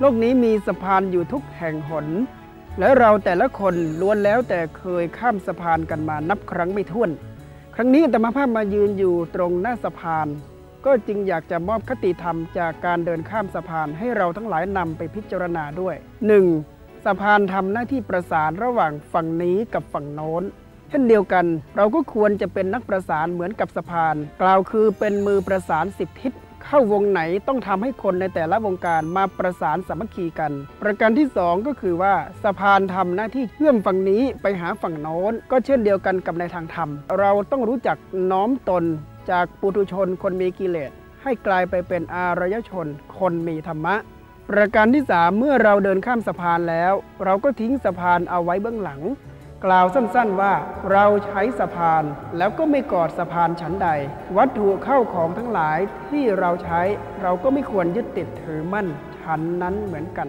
โลกนี้มีสะพานอยู่ทุกแห่งหน และเราแต่ละคนล้วนแล้วแต่เคยข้ามสะพานกันมานับครั้งไม่ถ้วน ครั้งนี้อาตมาภาพมายืนอยู่ตรงหน้าสะพาน ก็จึงอยากจะมอบคติธรรมจากการเดินข้ามสะพานให้เราทั้งหลายนำไปพิจารณาด้วย 1. สะพานทำหน้าที่ประสานระหว่างฝั่งนี้กับฝั่งโน้นเช่นเดียวกัน เราก็ควรจะเป็นนักประสานเหมือนกับสะพาน กล่าวคือเป็นมือประสานสิบทิศ เข้าวงไหนต้องทำให้คนในแต่ละวงการมาประสานสามัคคีกัน ประการที่สองก็คือว่าสะพานทำหน้าที่เชื่อมฝั่งนี้ไปหาฝั่งโน้น ก็เช่นเดียวกันกับในทางธรรม เราต้องรู้จักน้อมตนจากปุถุชนคนมีกิเลส ให้กลายไปเป็นอารยชน คนมีธรรมะ ประการที่ 3 เมื่อเราเดินข้ามสะพานแล้ว เราก็ทิ้งสะพานเอาไว้เบื้องหลัง กล่าวสั้นๆว่าเราใช้สะพานแล้วก็ไม่กอดสะพานชั้นใด วัตถุเข้าของทั้งหลายที่เราใช้เราก็ไม่ควรยึดติดถือมั่นชั้นนั้นเหมือนกัน